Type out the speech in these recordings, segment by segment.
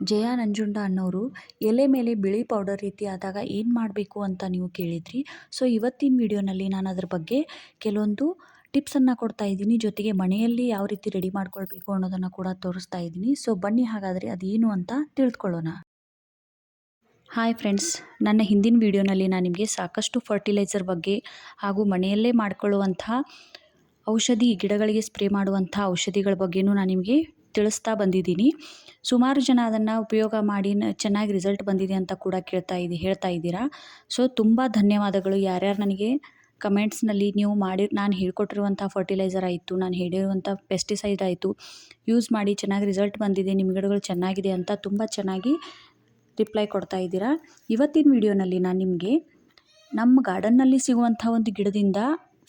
ಜಯ ನಂಜುಂಡ ಅನ್ನೋರು, ಎಲೆ ಮೇಲೆ ಬಿಳಿ ಪೌಡರ್ ರೀತಿ ಆದಾಗ ಏನು ಮಾಡಬೇಕು ಅಂತ ನೀವು ಕೇಳಿದ್ರಿ. ಸೊ ಇವತ್ತಿನ ವಿಡಿಯೋನಲ್ಲಿ ನಾನು ಅದ್ರ ಬಗ್ಗೆ ಕೆಲವೊಂದು ಟಿಪ್ಸನ್ನು ಕೊಡ್ತಾ ಇದ್ದೀನಿ. ಜೊತೆಗೆ ಮನೆಯಲ್ಲಿ ಯಾವ ರೀತಿ ರೆಡಿ ಮಾಡ್ಕೊಳ್ಬೇಕು ಅನ್ನೋದನ್ನು ಕೂಡ ತೋರಿಸ್ತಾ ಇದ್ದೀನಿ. ಸೊ ಬನ್ನಿ ಹಾಗಾದರೆ ಅದೇನು ಅಂತ ತಿಳಿದುಕೊಳ್ಳೋಣ ಹಾಯ್ ಫ್ರೆಂಡ್ಸ್ ನನ್ನ ಹಿಂದಿನ ವಿಡಿಯೋನಲ್ಲಿ ನಾನು ನಿಮಗೆ ಸಾಕಷ್ಟು ಫರ್ಟಿಲೈಸರ್ ಬಗ್ಗೆ ಹಾಗೂ ಮನೆಯಲ್ಲೇ ಮಾಡಿಕೊಳ್ಳುವಂಥ ಔಷಧಿ ಗಿಡಗಳಿಗೆ ಸ್ಪ್ರೇ ಮಾಡುವಂಥ ಔಷಧಿಗಳ ಬಗ್ಗೆಯೂ ನಾನು ನಿಮಗೆ ತಿಳಿಸ್ತಾ ಬಂದಿದ್ದೀನಿ. ಸುಮಾರು ಜನ ಅದನ್ನು ಉಪಯೋಗ ಮಾಡಿ ಚೆನ್ನಾಗಿ ರಿಸಲ್ಟ್ ಬಂದಿದೆ ಅಂತ ಕೂಡ ಕೇಳ್ತಾ ಇದ್ದಿ ಹೇಳ್ತಾ ಇದ್ದೀರಾ. ಸೊ ತುಂಬ ಧನ್ಯವಾದಗಳು ಯಾರ್ಯಾರು ನನಗೆ ಕಮೆಂಟ್ಸ್ನಲ್ಲಿ ನೀವು ಮಾಡಿ, ನಾನು ಹೇಳ್ಕೊಟ್ಟಿರುವಂಥ ಫರ್ಟಿಲೈಸರ್ ಆಯಿತು, ನಾನು ಹೇಳಿರುವಂಥ ಪೆಸ್ಟಿಸೈಡ್ ಆಯಿತು ಯೂಸ್ ಮಾಡಿ ಚೆನ್ನಾಗಿ ರಿಸಲ್ಟ್ ಬಂದಿದೆ ನಿಮ್ಮ ಗಿಡಗಳು ಚೆನ್ನಾಗಿದೆ ಅಂತ ತುಂಬ ಚೆನ್ನಾಗಿ ರಿಪ್ಲೈ ಕೊಡ್ತಾ ಇದ್ದೀರಾ. ಇವತ್ತಿನ ವಿಡಿಯೋನಲ್ಲಿ ನಾನು ನಿಮಗೆ ನಮ್ಮ ಗಾರ್ಡನ್ನಲ್ಲಿ ಸಿಗುವಂಥ ಒಂದು ಗಿಡದಿಂದ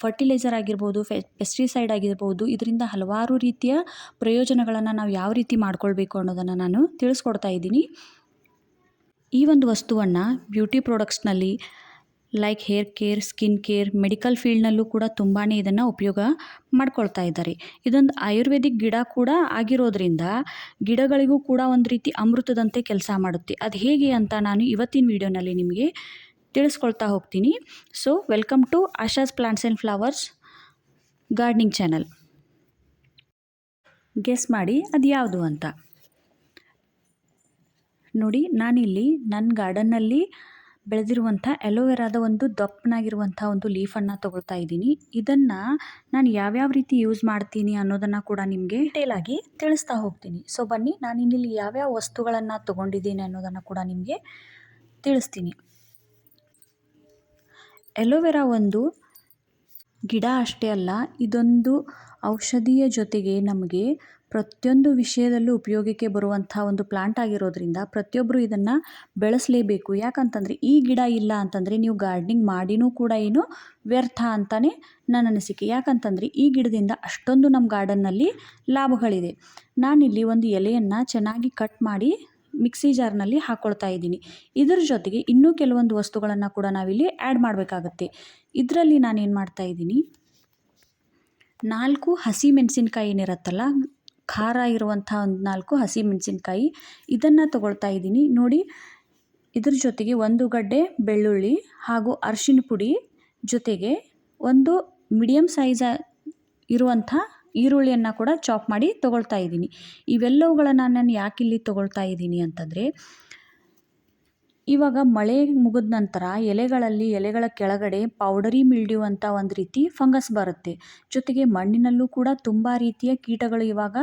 ಫರ್ಟಿಲೈಸರ್ ಆಗಿರ್ಬೋದು ಫೆ ಪೆಸ್ಟಿಸೈಡ್ ಆಗಿರ್ಬೋದು, ಇದರಿಂದ ಹಲವಾರು ರೀತಿಯ ಪ್ರಯೋಜನಗಳನ್ನು ನಾವು ಯಾವ ರೀತಿ ಮಾಡ್ಕೊಳ್ಬೇಕು ಅನ್ನೋದನ್ನು ನಾನು ತಿಳಿಸ್ಕೊಡ್ತಾ ಇದ್ದೀನಿ. ಈ ಒಂದು ವಸ್ತುವನ್ನು beauty ಪ್ರಾಡಕ್ಟ್ಸ್ನಲ್ಲಿ like hair care skin care medical ಫೀಲ್ಡ್ನಲ್ಲೂ ಕೂಡ ತುಂಬಾ ಇದನ್ನು ಉಪಯೋಗ ಮಾಡ್ಕೊಳ್ತಾ ಇದ್ದಾರೆ. ಇದೊಂದು ಆಯುರ್ವೇದಿಕ್ ಗಿಡ ಕೂಡ ಆಗಿರೋದ್ರಿಂದ ಗಿಡಗಳಿಗೂ ಕೂಡ ಒಂದು ರೀತಿ ಅಮೃತದಂತೆ ಕೆಲಸ ಮಾಡುತ್ತೆ. ಅದು ಹೇಗೆ ಅಂತ ನಾನು ಇವತ್ತಿನ ವಿಡಿಯೋನಲ್ಲಿ ನಿಮಗೆ ತಿಳಿಸ್ಕೊಳ್ತಾ ಹೋಗ್ತೀನಿ. So welcome to Asha's plants and flowers gardening channel guess ಮಾಡಿ ಅದು ಯಾವುದು ಅಂತ. ನೋಡಿ, ನಾನಿಲ್ಲಿ ನನ್ನ ಗಾರ್ಡನ್ನಲ್ಲಿ ಬೆಳೆದಿರುವಂಥ ಎಲೋವೆರಾದ ಒಂದು ದಪ್ಪನಾಗಿರುವಂಥ ಒಂದು ಲೀಫನ್ನು ತೊಗೊಳ್ತಾ ಇದ್ದೀನಿ. ಇದನ್ನು ನಾನು ಯಾವ್ಯಾವ ರೀತಿ ಯೂಸ್ ಮಾಡ್ತೀನಿ ಅನ್ನೋದನ್ನು ಕೂಡ ನಿಮಗೆ ಡೀಟೇಲಾಗಿ ತಿಳಿಸ್ತಾ ಹೋಗ್ತೀನಿ. ಸೊ ಬನ್ನಿ ನಾನು ಇಲ್ಲಿ ಯಾವ್ಯಾವ ವಸ್ತುಗಳನ್ನು ತೊಗೊಂಡಿದ್ದೀನಿ ಅನ್ನೋದನ್ನು ಕೂಡ ನಿಮಗೆ ತಿಳಿಸ್ತೀನಿ. ಎಲೋವೆರಾ ಒಂದು ಗಿಡ ಅಷ್ಟೇ ಅಲ್ಲ, ಇದೊಂದು ಔಷಧಿಯ ಜೊತೆಗೆ ನಮಗೆ ಪ್ರತಿಯೊಂದು ವಿಷಯದಲ್ಲೂ ಉಪಯೋಗಕ್ಕೆ ಬರುವಂಥ ಒಂದು ಪ್ಲಾಂಟ್ ಆಗಿರೋದ್ರಿಂದ ಪ್ರತಿಯೊಬ್ಬರು ಇದನ್ನು ಬೆಳೆಸಲೇಬೇಕು. ಯಾಕಂತಂದರೆ ಈ ಗಿಡ ಇಲ್ಲ ಅಂತಂದರೆ ನೀವು ಗಾರ್ಡ್ನಿಂಗ್ ಮಾಡಿನೂ ಕೂಡ ಏನು ವ್ಯರ್ಥ ಅಂತಲೇ ನನ್ನ ಅನಿಸಿಕೆ. ಯಾಕಂತಂದರೆ ಈ ಗಿಡದಿಂದ ಅಷ್ಟೊಂದು ನಮ್ಮ ಗಾರ್ಡನ್ನಲ್ಲಿ ಲಾಭಗಳಿದೆ. ನಾನಿಲ್ಲಿ ಒಂದು ಎಲೆಯನ್ನು ಚೆನ್ನಾಗಿ ಕಟ್ ಮಾಡಿ ಮಿಕ್ಸಿ ಜಾರ್ನಲ್ಲಿ ಹಾಕ್ಕೊಳ್ತಾ ಇದ್ದೀನಿ. ಇದ್ರ ಜೊತೆಗೆ ಇನ್ನೂ ಕೆಲವೊಂದು ವಸ್ತುಗಳನ್ನು ಕೂಡ ನಾವಿಲ್ಲಿ ಆ್ಯಡ್ ಮಾಡಬೇಕಾಗತ್ತೆ. ಇದರಲ್ಲಿ ನಾನೇನು ಮಾಡ್ತಾ ಇದ್ದೀನಿ? ನಾಲ್ಕು ಹಸಿ ಮೆಣಸಿನ್ಕಾಯಿ ಏನಿರುತ್ತಲ್ಲ, ಖಾರ ಇರುವಂಥ ಒಂದು ನಾಲ್ಕು ಹಸಿ ಮೆಣಸಿನ್ಕಾಯಿ ಇದನ್ನು ತಗೊಳ್ತಾ ಇದ್ದೀನಿ. ನೋಡಿ, ಇದ್ರ ಜೊತೆಗೆ ಒಂದು ಗಡ್ಡೆ ಬೆಳ್ಳುಳ್ಳಿ ಹಾಗೂ ಅರಿಶಿನ ಪುಡಿ ಜೊತೆಗೆ ಒಂದು ಮೀಡಿಯಮ್ ಸೈಜ ಇರುವಂಥ ಈರುಳ್ಳಿಯನ್ನು ಕೂಡ ಚಾಪ್ ಮಾಡಿ ತೊಗೊಳ್ತಾ ಇದ್ದೀನಿ. ಇವೆಲ್ಲವುಗಳನ್ನು ನಾನು ಯಾಕೆ ಇಲ್ಲಿ ತೊಗೊಳ್ತಾ ಇದ್ದೀನಿ ಅಂತಂದರೆ, ಇವಾಗ ಮಳೆ ಮುಗಿದ ನಂತರ ಎಲೆಗಳಲ್ಲಿ, ಎಲೆಗಳ ಕೆಳಗಡೆ ಪೌಡರಿ ಮಿಲ್ಡ್ಯೂ ಒಂದು ರೀತಿ ಫಂಗಸ್ ಬರುತ್ತೆ. ಜೊತೆಗೆ ಮಣ್ಣಿನಲ್ಲೂ ಕೂಡ ತುಂಬ ರೀತಿಯ ಕೀಟಗಳು ಇವಾಗ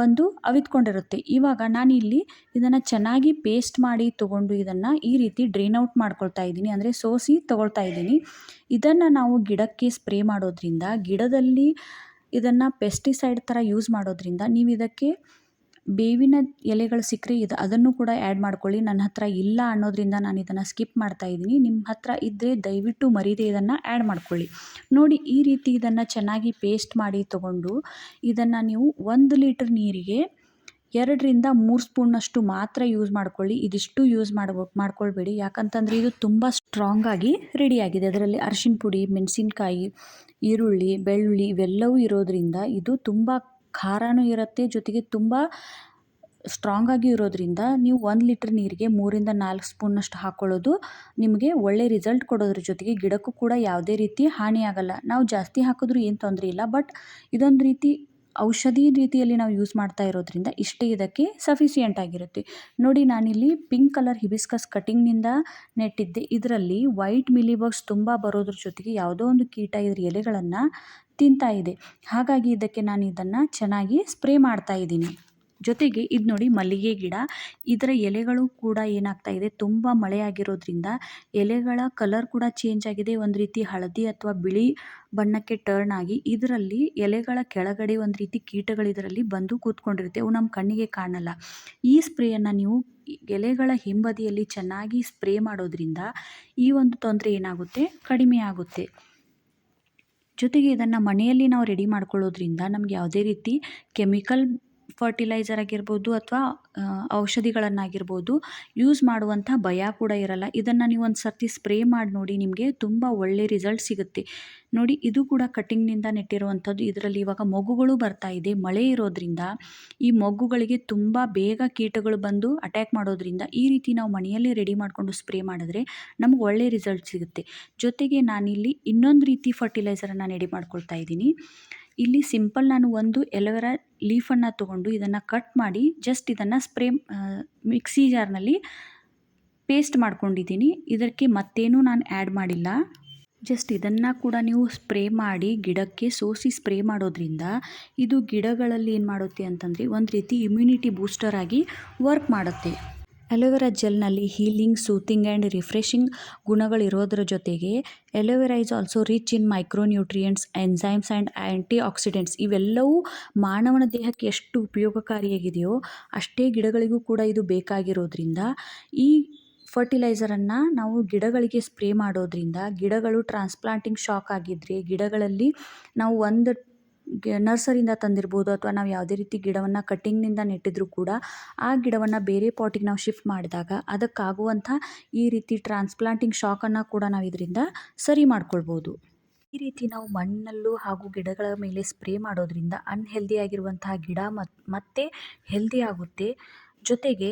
ಬಂದು ಅವಿತ್ಕೊಂಡಿರುತ್ತೆ. ಇವಾಗ ಇಲ್ಲಿ ಇದನ್ನು ಚೆನ್ನಾಗಿ ಪೇಸ್ಟ್ ಮಾಡಿ ತೊಗೊಂಡು ಇದನ್ನು ಈ ರೀತಿ ಡ್ರೈನ್ ಔಟ್ ಮಾಡ್ಕೊಳ್ತಾ ಇದ್ದೀನಿ. ಅಂದರೆ ಸೋಸಿ ತೊಗೊಳ್ತಾ ಇದ್ದೀನಿ. ಇದನ್ನು ನಾವು ಗಿಡಕ್ಕೆ ಸ್ಪ್ರೇ ಮಾಡೋದ್ರಿಂದ ಗಿಡದಲ್ಲಿ ಇದನ್ನು ಪೆಸ್ಟಿಸೈಡ್ ಥರ ಯೂಸ್ ಮಾಡೋದ್ರಿಂದ ನೀವು ಇದಕ್ಕೆ ಬೇವಿನ ಎಲೆಗಳು ಸಿಕ್ಕರೆ ಇದು ಅದನ್ನು ಕೂಡ ಆ್ಯಡ್ ಮಾಡ್ಕೊಳ್ಳಿ. ನನ್ನ ಹತ್ರ ಇಲ್ಲ ಅನ್ನೋದ್ರಿಂದ ನಾನು ಇದನ್ನು ಸ್ಕಿಪ್ ಮಾಡ್ತಾ ಇದ್ದೀನಿ. ನಿಮ್ಮ ಹತ್ರ ಇದ್ದರೆ ದಯವಿಟ್ಟು ಮರೀದೆ ಇದನ್ನು ಆ್ಯಡ್ ಮಾಡ್ಕೊಳ್ಳಿ. ನೋಡಿ, ಈ ರೀತಿ ಇದನ್ನು ಚೆನ್ನಾಗಿ ಪೇಸ್ಟ್ ಮಾಡಿ ತೊಗೊಂಡು ಇದನ್ನು ನೀವು ಒಂದು ಲೀಟ್ರ್ ನೀರಿಗೆ ಎರಡರಿಂದ ಮೂರು ಸ್ಪೂನ್ನಷ್ಟು ಮಾತ್ರ ಯೂಸ್ ಮಾಡ್ಕೊಳ್ಳಿ. ಇದಿಷ್ಟು ಯೂಸ್ ಮಾಡ್ಬೋ ಮಾಡ್ಕೊಳ್ಬೇಡಿ. ಯಾಕಂತಂದರೆ ಇದು ತುಂಬ ಸ್ಟ್ರಾಂಗಾಗಿ ರೆಡಿಯಾಗಿದೆ ಅದರಲ್ಲಿ ಅರಿಶಿನ ಪುಡಿ, ಮೆಣಸಿನ್ಕಾಯಿ, ಈರುಳ್ಳಿ, ಬೆಳ್ಳುಳ್ಳಿ ಇವೆಲ್ಲವೂ ಇರೋದರಿಂದ ಇದು ತುಂಬ ಖಾರನೂ ಇರುತ್ತೆ, ಜೊತೆಗೆ ತುಂಬ ಸ್ಟ್ರಾಂಗಾಗಿ ಇರೋದರಿಂದ ನೀವು ಒಂದು ಲೀಟ್ರ್ ನೀರಿಗೆ ಮೂರಿಂದ ನಾಲ್ಕು ಸ್ಪೂನಷ್ಟು ಹಾಕ್ಕೊಳ್ಳೋದು ನಿಮಗೆ ಒಳ್ಳೆ ರಿಸಲ್ಟ್ ಕೊಡೋದ್ರ ಜೊತೆಗೆ ಗಿಡಕ್ಕೂ ಕೂಡ ಯಾವುದೇ ರೀತಿ ಹಾನಿಯಾಗಲ್ಲ. ನಾವು ಜಾಸ್ತಿ ಹಾಕಿದ್ರೂ ಏನು ತೊಂದರೆ ಇಲ್ಲ ಬಟ್ ಇದೊಂದು ರೀತಿ ಔಷಧಿ ರೀತಿಯಲ್ಲಿ ನಾವು ಯೂಸ್ ಮಾಡ್ತಾ ಇರೋದ್ರಿಂದ ಇಷ್ಟೇ ಇದಕ್ಕೆ ಸಫಿಸಿಯೆಂಟ್ ಆಗಿರುತ್ತೆ. ನೋಡಿ, ನಾನಿಲ್ಲಿ ಪಿಂಕ್ ಕಲರ್ ಹಿಬಿಸ್ಕಸ್ ಕಟಿಂಗ್ನಿಂದ ನೆಟ್ಟಿದ್ದೆ. ಇದರಲ್ಲಿ ವೈಟ್ ಮಿಲಿಬಗ್ಸ್ ತುಂಬ ಬರೋದ್ರ ಜೊತೆಗೆ ಯಾವುದೋ ಒಂದು ಕೀಟ ಇದ್ರ ಎಲೆಗಳನ್ನು ತಿಂತಾ ಇದೆ. ಹಾಗಾಗಿ ಇದಕ್ಕೆ ನಾನು ಇದನ್ನು ಚೆನ್ನಾಗಿ ಸ್ಪ್ರೇ ಮಾಡ್ತಾ ಇದ್ದೀನಿ. ಜೊತೆಗೆ ಇದು ನೋಡಿ ಮಲ್ಲಿಗೆ ಗಿಡ. ಇದರ ಎಲೆಗಳು ಕೂಡ ಏನಾಗ್ತಾ ಇದೆ, ತುಂಬ ಮಳೆಯಾಗಿರೋದ್ರಿಂದ ಎಲೆಗಳ ಕಲರ್ ಕೂಡ ಚೇಂಜ್ ಆಗಿದೆ. ಒಂದು ರೀತಿ ಹಳದಿ ಅಥವಾ ಬಿಳಿ ಬಣ್ಣಕ್ಕೆ ಟರ್ನ್ ಆಗಿ ಇದರಲ್ಲಿ ಎಲೆಗಳ ಕೆಳಗಡೆ ಒಂದು ರೀತಿ ಕೀಟಗಳು ಇದರಲ್ಲಿ ಬಂದು ಕೂತ್ಕೊಂಡಿರುತ್ತೆ. ಅವು ನಮ್ಮ ಕಣ್ಣಿಗೆ ಕಾಣಲ್ಲ. ಈ ಸ್ಪ್ರೇಯನ್ನು ನೀವು ಎಲೆಗಳ ಹಿಂಬದಿಯಲ್ಲಿ ಚೆನ್ನಾಗಿ ಸ್ಪ್ರೇ ಮಾಡೋದ್ರಿಂದ ಈ ಒಂದು ತೊಂದರೆ ಏನಾಗುತ್ತೆ? ಕಡಿಮೆ ಆಗುತ್ತೆ. ಜೊತೆಗೆ ಇದನ್ನು ಮನೆಯಲ್ಲಿ ನಾವು ರೆಡಿ ಮಾಡ್ಕೊಳ್ಳೋದ್ರಿಂದ ನಮ್ಗೆ ಯಾವುದೇ ರೀತಿ ಕೆಮಿಕಲ್ ಫರ್ಟಿಲೈಸರ್ ಆಗಿರ್ಬೋದು ಅಥವಾ ಔಷಧಿಗಳನ್ನಾಗಿರ್ಬೋದು ಯೂಸ್ ಮಾಡುವಂಥ ಭಯ ಕೂಡ ಇರಲ್ಲ. ಇದನ್ನು ನೀವು ಒಂದು ಸರ್ತಿ ಸ್ಪ್ರೇ ಮಾಡಿ ನೋಡಿ ನಿಮಗೆ ತುಂಬ ಒಳ್ಳೆ ರಿಸಲ್ಟ್ ಸಿಗುತ್ತೆ. ನೋಡಿ, ಇದು ಕೂಡ ಕಟ್ಟಿಂಗ್ನಿಂದ ನೆಟ್ಟಿರುವಂಥದ್ದು. ಇದರಲ್ಲಿ ಇವಾಗ ಮಗುಗಳು ಬರ್ತಾ ಇದೆ. ಮಳೆ ಇರೋದ್ರಿಂದ ಈ ಮೊಗ್ಗುಗಳಿಗೆ ತುಂಬ ಬೇಗ ಕೀಟಗಳು ಬಂದು ಅಟ್ಯಾಕ್ ಮಾಡೋದ್ರಿಂದ ಈ ರೀತಿ ನಾವು ಮನೆಯಲ್ಲೇ ರೆಡಿ ಮಾಡಿಕೊಂಡು ಸ್ಪ್ರೇ ಮಾಡಿದ್ರೆ ನಮ್ಗೆ ಒಳ್ಳೆ ರಿಸಲ್ಟ್ ಸಿಗುತ್ತೆ. ಜೊತೆಗೆ ನಾನಿಲ್ಲಿ ಇನ್ನೊಂದು ರೀತಿ ಫರ್ಟಿಲೈಸರನ್ನು ರೆಡಿ ಮಾಡ್ಕೊಳ್ತಾ ಇದ್ದೀನಿ. ಇಲ್ಲಿ ಸಿಂಪಲ್ ನಾನು ಒಂದು ಎಲೋವೆರಾ ಲೀಫನ್ನು ತೊಗೊಂಡು ಇದನ್ನು ಕಟ್ ಮಾಡಿ ಜಸ್ಟ್ ಇದನ್ನು ಸ್ಪ್ರೇ ಮಿಕ್ಸಿ ಜಾರ್ನಲ್ಲಿ ಪೇಸ್ಟ್ ಮಾಡ್ಕೊಂಡಿದ್ದೀನಿ. ಇದಕ್ಕೆ ಮತ್ತೇನೂ ನಾನು ಆ್ಯಡ್ ಮಾಡಿಲ್ಲ. ಜಸ್ಟ್ ಇದನ್ನು ಕೂಡ ನೀವು ಸ್ಪ್ರೇ ಮಾಡಿ ಗಿಡಕ್ಕೆ ಸೋಸಿ ಸ್ಪ್ರೇ ಮಾಡೋದ್ರಿಂದ ಇದು ಗಿಡಗಳಲ್ಲಿ ಏನು ಮಾಡುತ್ತೆ ಅಂತಂದರೆ ಒಂದು ರೀತಿ ಇಮ್ಯುನಿಟಿ ಬೂಸ್ಟರ್ ಆಗಿ ವರ್ಕ್ ಮಾಡುತ್ತೆ. ಅಲೋವೆರಾ ಜೆಲ್ನಲ್ಲಿ ಹೀಲಿಂಗ್, ಸೂತಿಂಗ್ ಆ್ಯಂಡ್ ರಿಫ್ರೆಶಿಂಗ್ ಗುಣಗಳಿರೋದ್ರ ಜೊತೆಗೆ aloe vera is also rich in micronutrients, enzymes and antioxidants ಇವೆಲ್ಲವೂ ಮಾನವನ ದೇಹಕ್ಕೆ ಎಷ್ಟು ಉಪಯೋಗಕಾರಿಯಾಗಿದೆಯೋ ಅಷ್ಟೇ ಗಿಡಗಳಿಗೂ ಕೂಡ ಇದು ಬೇಕಾಗಿರೋದ್ರಿಂದ ಈ ಫರ್ಟಿಲೈಸರನ್ನು ನಾವು ಗಿಡಗಳಿಗೆ ಸ್ಪ್ರೇ ಮಾಡೋದ್ರಿಂದ ಗಿಡಗಳು ಟ್ರಾನ್ಸ್ಪ್ಲಾಂಟಿಂಗ್ ಶಾಕ್ ಆಗಿದ್ದರೆ ಗಿಡಗಳಲ್ಲಿ ನಾವು ಒಂದು ನರ್ಸರಿಯಿಂದ ತಂದಿರ್ಬೋದು ಅಥವಾ ನಾವು ಯಾವುದೇ ರೀತಿ ಗಿಡವನ್ನು ಕಟ್ಟಿಂಗ್ನಿಂದ ನೆಟ್ಟಿದ್ರು ಕೂಡ ಆ ಗಿಡವನ್ನು ಬೇರೆ ಪಾಟಿಗೆ ನಾವು ಶಿಫ್ಟ್ ಮಾಡಿದಾಗ ಅದಕ್ಕಾಗುವಂಥ ಈ ರೀತಿ ಟ್ರಾನ್ಸ್ಪ್ಲಾಂಟಿಂಗ್ ಶಾಕನ್ನು ಕೂಡ ನಾವು ಇದರಿಂದ ಸರಿ ಮಾಡ್ಕೊಳ್ಬೋದು. ಈ ರೀತಿ ನಾವು ಮಣ್ಣಲ್ಲೂ ಹಾಗೂ ಗಿಡಗಳ ಮೇಲೆ ಸ್ಪ್ರೇ ಮಾಡೋದ್ರಿಂದ ಅನ್ಹೆಲ್ದಿ ಆಗಿರುವಂತಹ ಗಿಡ ಮತ್ತು ಮತ್ತೆ ಹೆಲ್ದಿ ಆಗುತ್ತೆ. ಜೊತೆಗೆ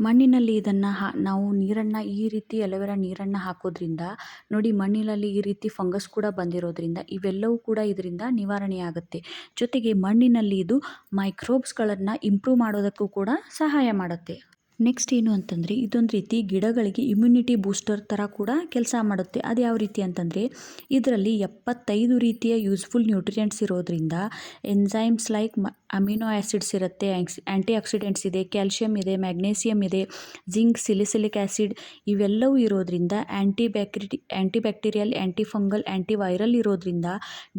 ಮಣ್ಣಿನಲ್ಲಿ ಇದನ್ನು ಹಾ, ನಾವು ನೀರನ್ನು ಈ ರೀತಿ ಅಲೋವೆರಾ ನೀರನ್ನು ಹಾಕೋದ್ರಿಂದ, ನೋಡಿ ಮಣ್ಣಿನಲ್ಲಿ ಈ ರೀತಿ ಫಂಗಸ್ ಕೂಡ ಬಂದಿರೋದ್ರಿಂದ ಇವೆಲ್ಲವೂ ಕೂಡ ಇದರಿಂದ ನಿವಾರಣೆಯಾಗುತ್ತೆ ಜೊತೆಗೆ ಮಣ್ಣಿನಲ್ಲಿ ಇದು ಮೈಕ್ರೋಬ್ಸ್ಗಳನ್ನು ಇಂಪ್ರೂವ್ ಮಾಡೋದಕ್ಕೂ ಕೂಡ ಸಹಾಯ ಮಾಡುತ್ತೆ. ನೆಕ್ಸ್ಟ್ ಏನು ಅಂತಂದರೆ, ಇದೊಂದು ರೀತಿ ಗಿಡಗಳಿಗೆ ಇಮ್ಯುನಿಟಿ ಬೂಸ್ಟರ್ ಥರ ಕೂಡ ಕೆಲಸ ಮಾಡುತ್ತೆ. ಅದು ಯಾವ ರೀತಿ ಅಂತಂದರೆ, ಇದರಲ್ಲಿ ಎಪ್ಪತ್ತೈದು ರೀತಿಯ ಯೂಸ್ಫುಲ್ ನ್ಯೂಟ್ರಿಯೆಂಟ್ಸ್ ಇರೋದ್ರಿಂದ ಎನ್ಸೈಮ್ಸ್ ಲೈಕ್ ಮ ಅಮಿನೋ ಆ್ಯಸಿಡ್ಸ್ ಇರುತ್ತೆ ಆ್ಯಂಟಿ ಆಕ್ಸಿಡೆಂಟ್ಸ್ ಇದೆ ಕ್ಯಾಲ್ಶಿಯಮ್ ಇದೆ ಮ್ಯಾಗ್ನೇಸಿಯಮ್ ಇದೆ, ಜಿಂಕ್, ಸಿಲಿಸಿಲಿಕ್ ಆ್ಯಸಿಡ್ ಇವೆಲ್ಲವೂ ಇರೋದ್ರಿಂದ ಆ್ಯಂಟಿ ಬ್ಯಾಕ್ರಿ antibacterial antifungal antiviral ಇರೋದ್ರಿಂದ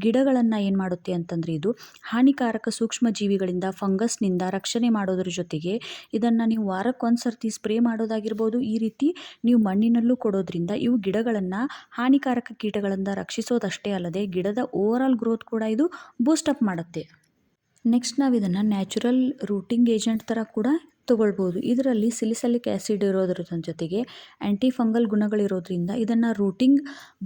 ಗಿಡಗಳನ್ನು ಏನು ಮಾಡುತ್ತೆ ಅಂತಂದರೆ ಇದು ಹಾನಿಕಾರಕ ಸೂಕ್ಷ್ಮ ಜೀವಿಗಳಿಂದ ಫಂಗಸ್ನಿಂದ ರಕ್ಷಣೆ ಮಾಡೋದ್ರ ಜೊತೆಗೆ ಇದನ್ನು ನೀವು ವಾರಕ್ಕೊಂದು ಸರ್ತಿ ಸ್ಪ್ರೇ ಮಾಡೋದಾಗಿರ್ಬೋದು, ಈ ರೀತಿ ನೀವು ಮಣ್ಣಿನಲ್ಲೂ ಕೊಡೋದ್ರಿಂದ ಇವು ಗಿಡಗಳನ್ನು ಹಾನಿಕಾರಕ ಕೀಟಗಳಿಂದ ರಕ್ಷಿಸೋದಷ್ಟೇ ಅಲ್ಲದೆ ಗಿಡದ ಓವರಾಲ್ ಗ್ರೋತ್ ಕೂಡ ಇದು ಬೂಸ್ಟಪ್ ಮಾಡುತ್ತೆ. ನೆಕ್ಸ್ಟ್ ನಾವು ಇದನ್ನು ನ್ಯಾಚುರಲ್ ರೂಟಿಂಗ್ ಏಜೆಂಟ್ ಥರ ಕೂಡ ತೊಗೊಳ್ಬೋದು. ಇದರಲ್ಲಿ ಸಿಲಿಸಲಿಕ್ ಆ್ಯಸಿಡ್ ಇರೋದ್ರ ಜೊತೆಗೆ ಆ್ಯಂಟಿ ಫಂಗಲ್ ಗುಣಗಳಿರೋದ್ರಿಂದ ಇದನ್ನು ರೂಟಿಂಗ್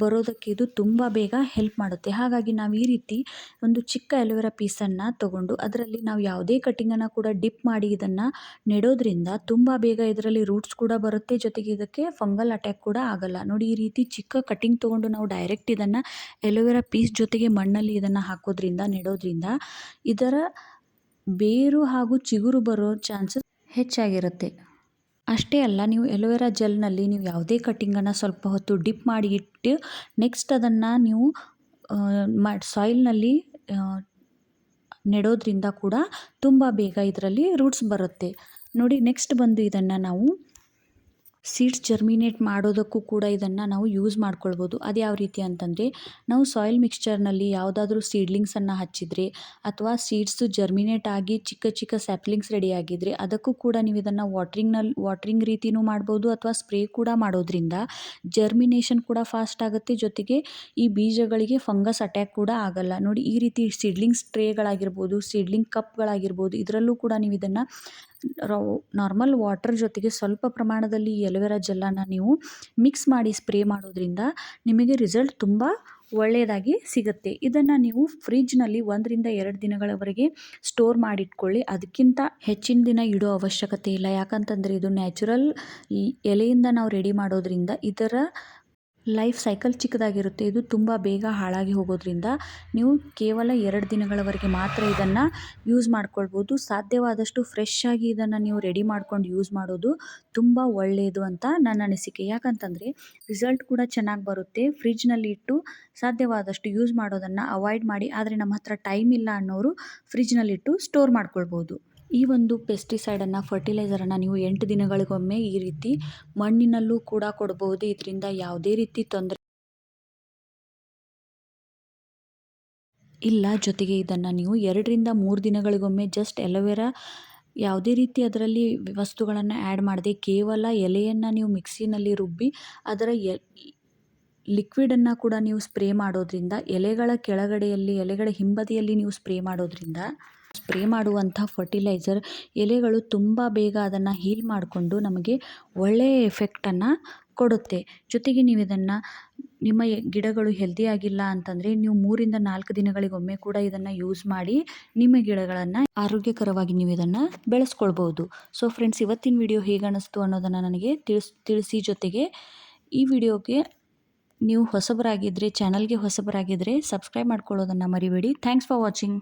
ಬರೋದಕ್ಕೆ ಇದು ತುಂಬ ಬೇಗ ಹೆಲ್ಪ್ ಮಾಡುತ್ತೆ. ಹಾಗಾಗಿ ನಾವು ಈ ರೀತಿ ಒಂದು ಚಿಕ್ಕ ಅಲೋವೆರಾ ಪೀಸನ್ನು ತಗೊಂಡು ಅದರಲ್ಲಿ ನಾವು ಯಾವುದೇ ಕಟ್ಟಿಂಗನ್ನು ಕೂಡ ಡಿಪ್ ಮಾಡಿ ಇದನ್ನು ನೆಡೋದ್ರಿಂದ ತುಂಬ ಬೇಗ ಇದರಲ್ಲಿ ರೂಟ್ಸ್ ಕೂಡ ಬರುತ್ತೆ. ಜೊತೆಗೆ ಇದಕ್ಕೆ ಫಂಗಲ್ ಅಟ್ಯಾಕ್ ಕೂಡ ಆಗಲ್ಲ. ನೋಡಿ, ಈ ರೀತಿ ಚಿಕ್ಕ ಕಟ್ಟಿಂಗ್ ತೊಗೊಂಡು ನಾವು ಡೈರೆಕ್ಟ್ ಇದನ್ನು ಎಲೋವೆರಾ ಪೀಸ್ ಜೊತೆಗೆ ಮಣ್ಣಲ್ಲಿ ಇದನ್ನು ಹಾಕೋದ್ರಿಂದ ನೆಡೋದ್ರಿಂದ ಇದರ ಬೇರು ಹಾಗೂ ಚಿಗುರು ಬರೋ ಚಾನ್ಸಸ್ ಹೆಚ್ಚಾಗಿರುತ್ತೆ. ಅಷ್ಟೇ ಅಲ್ಲ, ನೀವು ಎಲೋವೆರಾ ಜೆಲ್ನಲ್ಲಿ ನೀವು ಯಾವುದೇ ಕಟ್ಟಿಂಗನ್ನು ಸ್ವಲ್ಪ ಹೊತ್ತು ಡಿಪ್ ಮಾಡಿ ಇಟ್ಟು, ನೆಕ್ಸ್ಟ್ ಅದನ್ನು ನೀವು ಮಾಡಿ ಸಾಯಿಲ್ನಲ್ಲಿ ನೆಡೋದ್ರಿಂದ ಕೂಡ ತುಂಬ ಬೇಗ ಇದರಲ್ಲಿ ರೂಟ್ಸ್ ಬರುತ್ತೆ. ನೋಡಿ, ನೆಕ್ಸ್ಟ್ ಬಂದು ಇದನ್ನು ನಾವು ಸೀಡ್ಸ್ ಜರ್ಮಿನೇಟ್ ಮಾಡೋದಕ್ಕೂ ಕೂಡ ಇದನ್ನು ನಾವು ಯೂಸ್ ಮಾಡ್ಕೊಳ್ಬೋದು. ಅದು ಯಾವ ರೀತಿ ಅಂತಂದರೆ, ನಾವು ಸಾಯಿಲ್ ಮಿಕ್ಸ್ಚರ್ನಲ್ಲಿ ಯಾವುದಾದ್ರೂ ಸೀಡ್ಲಿಂಗ್ಸನ್ನು ಹಚ್ಚಿದರೆ ಅಥವಾ ಸೀಡ್ಸು ಜರ್ಮಿನೇಟ್ ಆಗಿ ಚಿಕ್ಕ ಚಿಕ್ಕ ಸ್ಯಾಪ್ಲಿಂಗ್ಸ್ ರೆಡಿ ಆಗಿದ್ದರೆ ಅದಕ್ಕೂ ಕೂಡ ನೀವು ಇದನ್ನು ವಾಟ್ರಿಂಗ್ನಲ್ಲಿ ವಾಟ್ರಿಂಗ್ ರೀತಿಯೂ ಮಾಡ್ಬೋದು ಅಥವಾ ಸ್ಪ್ರೇ ಕೂಡ ಮಾಡೋದ್ರಿಂದ ಜರ್ಮಿನೇಷನ್ ಕೂಡ ಫಾಸ್ಟ್ ಆಗುತ್ತೆ. ಜೊತೆಗೆ ಈ ಬೀಜಗಳಿಗೆ ಫಂಗಸ್ ಅಟ್ಯಾಕ್ ಕೂಡ ಆಗಲ್ಲ. ನೋಡಿ ಈ ರೀತಿ ಸೀಡ್ಲಿಂಗ್ಸ್ ಟ್ರೇಗಳಾಗಿರ್ಬೋದು ಸೀಡ್ಲಿಂಗ್ ಕಪ್ಗಳಾಗಿರ್ಬೋದು ಇದರಲ್ಲೂ ಕೂಡ ನೀವು ಇದನ್ನು ನಾರ್ಮಲ್ ವಾಟರ್ ಜೊತೆಗೆ ಸ್ವಲ್ಪ ಪ್ರಮಾಣದಲ್ಲಿ ಎಲೋವೆರಾ ಜೆಲ್ಲನ್ನು ನೀವು ಮಿಕ್ಸ್ ಮಾಡಿ ಸ್ಪ್ರೇ ಮಾಡೋದ್ರಿಂದ ನಿಮಗೆ ರಿಸಲ್ಟ್ ತುಂಬ ಒಳ್ಳೆಯದಾಗಿ ಸಿಗುತ್ತೆ. ಇದನ್ನು ನೀವು ಫ್ರಿಜ್ನಲ್ಲಿ ಒಂದರಿಂದ ಎರಡು ದಿನಗಳವರೆಗೆ ಸ್ಟೋರ್ ಮಾಡಿಟ್ಕೊಳ್ಳಿ. ಅದಕ್ಕಿಂತ ಹೆಚ್ಚಿನ ದಿನ ಇಡೋ ಅವಶ್ಯಕತೆ ಇಲ್ಲ. ಯಾಕಂತಂದರೆ ಇದು ನ್ಯಾಚುರಲ್ ಎಲೆಯಿಂದ ನಾವು ರೆಡಿ ಮಾಡೋದ್ರಿಂದ ಇದರ ಲೈಫ್ ಸೈಕಲ್ ಚಿಕ್ಕದಾಗಿರುತ್ತೆ. ಇದು ತುಂಬ ಬೇಗ ಹಾಳಾಗಿ ಹೋಗೋದ್ರಿಂದ ನೀವು ಕೇವಲ ಎರಡು ದಿನಗಳವರೆಗೆ ಮಾತ್ರ ಇದನ್ನು ಯೂಸ್ ಮಾಡ್ಕೊಳ್ಬೋದು. ಸಾಧ್ಯವಾದಷ್ಟು ಫ್ರೆಶ್ ಆಗಿ ಇದನ್ನು ನೀವು ರೆಡಿ ಮಾಡ್ಕೊಂಡು ಯೂಸ್ ಮಾಡೋದು ತುಂಬ ಒಳ್ಳೆಯದು ಅಂತ ನನ್ನ ಅನಿಸಿಕೆ. ಯಾಕಂತಂದರೆ ರಿಸಲ್ಟ್ ಕೂಡ ಚೆನ್ನಾಗಿ ಬರುತ್ತೆ. ಫ್ರಿಜ್ನಲ್ಲಿ ಇಟ್ಟು ಸಾಧ್ಯವಾದಷ್ಟು ಯೂಸ್ ಮಾಡೋದನ್ನು ಅವಾಯ್ಡ್ ಮಾಡಿ, ಆದರೆ ನಮ್ಮ ಹತ್ರ ಟೈಮ್ ಇಲ್ಲ ಅನ್ನೋರು ಫ್ರಿಜ್ನಲ್ಲಿಟ್ಟು ಸ್ಟೋರ್ ಮಾಡ್ಕೊಳ್ಬೋದು. ಈ ಒಂದು ಪೆಸ್ಟಿಸೈಡನ್ನು ಫರ್ಟಿಲೈಸರನ್ನು ನೀವು ಎಂಟು ದಿನಗಳಿಗೊಮ್ಮೆ ಈ ರೀತಿ ಮಣ್ಣಿನಲ್ಲೂ ಕೂಡ ಕೊಡಬಹುದು ಇದರಿಂದ ಯಾವುದೇ ರೀತಿ ತೊಂದರೆ ಇಲ್ಲ. ಜೊತೆಗೆ ಇದನ್ನು ನೀವು ಎರಡರಿಂದ ಮೂರು ದಿನಗಳಿಗೊಮ್ಮೆ ಜಸ್ಟ್ ಎಲೋವೆರಾ ಯಾವುದೇ ರೀತಿ ಅದರಲ್ಲಿ ವಸ್ತುಗಳನ್ನು ಆ್ಯಡ್ ಮಾಡದೆ ಕೇವಲ ಎಲೆಯನ್ನು ನೀವು ಮಿಕ್ಸಿನಲ್ಲಿ ರುಬ್ಬಿ ಅದರ ಎ ಲಿಕ್ವಿಡನ್ನು ಕೂಡ ನೀವು ಸ್ಪ್ರೇ ಮಾಡೋದ್ರಿಂದ ಎಲೆಗಳ ಕೆಳಗಡೆಯಲ್ಲಿ, ಎಲೆಗಳ ಹಿಂಬದಿಯಲ್ಲಿ ನೀವು ಸ್ಪ್ರೇ ಮಾಡೋದ್ರಿಂದ ಸ್ಪ್ರೇ ಮಾಡುವಂಥ ಫರ್ಟಿಲೈಸರ್ ಎಲೆಗಳು ತುಂಬ ಬೇಗ ಅದನ್ನು ಹೀಲ್ ಮಾಡಿಕೊಂಡು ನಮಗೆ ಒಳ್ಳೆಯ ಎಫೆಕ್ಟನ್ನು ಕೊಡುತ್ತೆ. ಜೊತೆಗೆ ನೀವು ಇದನ್ನು ನಿಮ್ಮ ಗಿಡಗಳು ಹೆಲ್ದಿ ಆಗಿಲ್ಲ ಅಂತಂದರೆ ನೀವು ಮೂರಿಂದ ನಾಲ್ಕು ದಿನಗಳಿಗೊಮ್ಮೆ ಕೂಡ ಇದನ್ನು ಯೂಸ್ ಮಾಡಿ ನಿಮ್ಮ ಗಿಡಗಳನ್ನು ಆರೋಗ್ಯಕರವಾಗಿ ನೀವು ಇದನ್ನು ಬೆಳೆಸ್ಕೊಳ್ಬೋದು ಸೊ ಫ್ರೆಂಡ್ಸ್ ಇವತ್ತಿನ ವಿಡಿಯೋ ಹೇಗೆ ಅನ್ನಿಸ್ತು ಅನ್ನೋದನ್ನು ನನಗೆ ತಿಳಿಸ್, ತಿಳಿಸಿ ಜೊತೆಗೆ ಈ ವಿಡಿಯೋಗೆ ನೀವು ಹೊಸಬರಾಗಿದ್ದರೆ ಚಾನಲ್ಗೆ ಹೊಸಬರಾಗಿದ್ದರೆ ಸಬ್ಸ್ಕ್ರೈಬ್ ಮಾಡ್ಕೊಳ್ಳೋದನ್ನು ಮರಿಬೇಡಿ. Thanks for watching